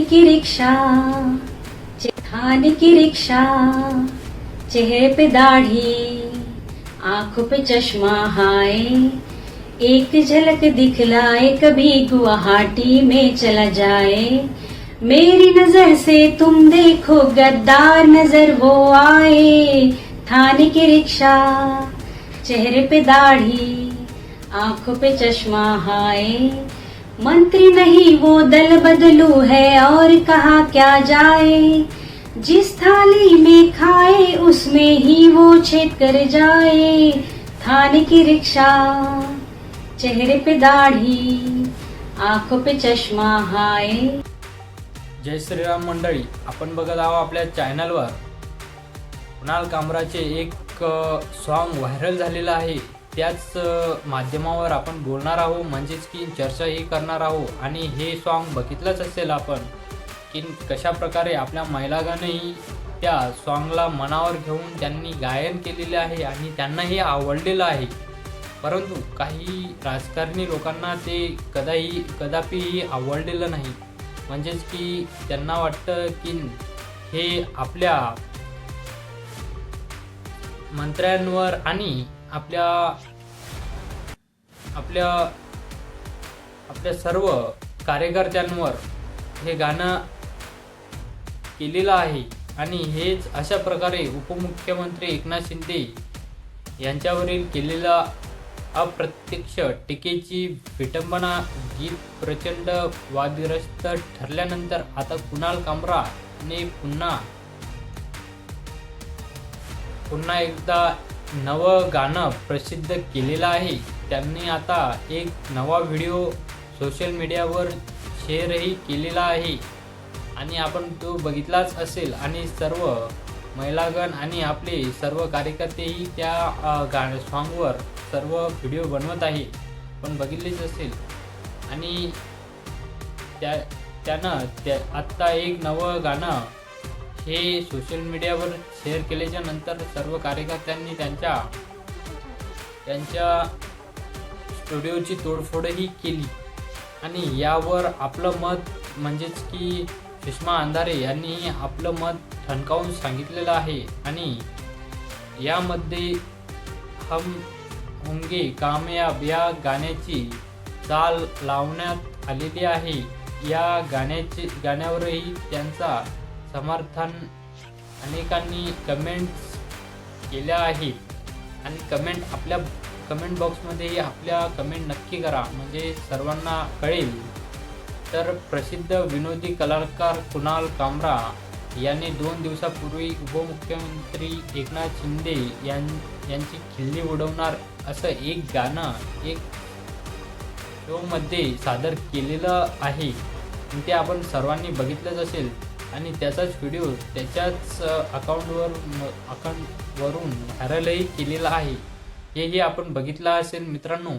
की रिक्शा थाने की रिक्शा, चेहरे पे दाढ़ी, आँखों पे चश्मा हाय, एक झलक दिखलाए कभी गुवाहाटी में चला जाए। मेरी नज़र से तुम देखो गद्दार नज़र वो आए, थाने की रिक्शा, चेहरे पे दाढ़ी, आँखों पे चश्मा हाय। मंत्री नहीं वो दल बदलू है और कहा क्या जाए। जिस थाली में खाए उसमें ही वो छेद कर जाए। थाने की रिक्शा चेहरे पे दाढ़ी आंखों पे चश्मा हाय। जय श्रीराम मंडळी आपण बघत आहोत आपल्या चॅनलवर कुणाल कामराचे एक सॉन्ग व्हायरल झालेलं आहे. त्याच माध्यमावर आपण बोलणार आहोत. म्हणजेच की चर्चाही करणार आहोत. आणि हे सॉन्ग बघितलंच असेल आपण की कशा प्रकारे आपल्या महिलागानंही त्या सॉन्गला मनावर घेऊन त्यांनी गायन केलेले आहे आणि त्यांनाही आवडलेलं आहे. परंतु काही राजकारणी लोकांना ते कदाही कदापिही आवडलेलं नाही. म्हणजेच की त्यांना वाटतं की हे आपल्या मंत्र्यांवर आणि आपल्या आपल्या आपल्या सर्व कार्यकर्त्यांवर हे गाणं केलेलं आहे. आणि हेच अशा प्रकारे उपमुख्यमंत्री एकनाथ शिंदे यांच्यावरील केलेला अप्रत्यक्ष टीकेची विटंबना गीत प्रचंड वादग्रस्त ठरल्यानंतर आता कुणाल कामराने पुन्हा पुन्हा एकदा नवं गाणं प्रसिद्ध केलेलं आहे. त्यांनी आता एक नवा व्हिडिओ सोशल मीडियावर शेअरही केलेला आहे. आणि आपण तो बघितलाच असेल. आणि सर्व महिलागण आणि आपले सर्व कार्यकर्तेही त्या गा सॉन्गवर सर्व व्हिडिओ बनवत आहे. पण बघितलेच असेल. आणि त्या त्यानं त्या आत्ता एक नवं गाणं हे सोशल मीडियावर शेअर केल्याच्यानंतर सर्व कार्यकर्त्यांनी त्यांच्या त्यांच्या स्टुडिओची तोडफोडही केली. आणि यावर आपलं मत म्हणजेच की सुषमा अंधारे यांनी आपलं मत ठणकावून सांगितलेलं आहे. आणि यामध्ये हम होंगे कामयाब या गाण्याची चाल लावण्यात आलेली आहे. या गाण्याचे गाण्यावरही त्यांचा समर्थन अनेकांनी कमेंट्स केल्या आहेत. आणि कमेंट आपल्या कमेंट बॉक्समध्ये आपल्या कमेंट नक्की करा. म्हणजे सर्वांना कळेल. तर प्रसिद्ध विनोदी कलाकार कुणाल कामरा याने दोन दिवसापूर्वी उपमुख्यमंत्री एकनाथ शिंदे यां यांची खिल्ली उडवणार असं एक गाणं एक शोमध्ये सादर केलेलं आहे. ते आपण सर्वांनी बघितलंच असेल. आणि त्याचाच व्हिडिओ त्याच्याच अकाउंटवर अकाउंटवरून व्हायरलही केलेला आहे. हेही आपण बघितलं असेल मित्रांनो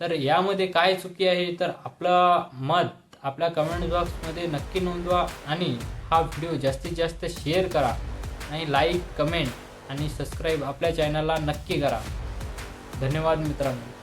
तर यामध्ये काय चुकी आहे तर आपलं मत आपल्या कमेंट बॉक्समध्ये नक्की नोंदवा आणि हा व्हिडिओ जास्तीत जास्त शेअर करा आणि लाईक कमेंट आणि सबस्क्राईब आपल्या चॅनलला नक्की करा. धन्यवाद मित्रांनो.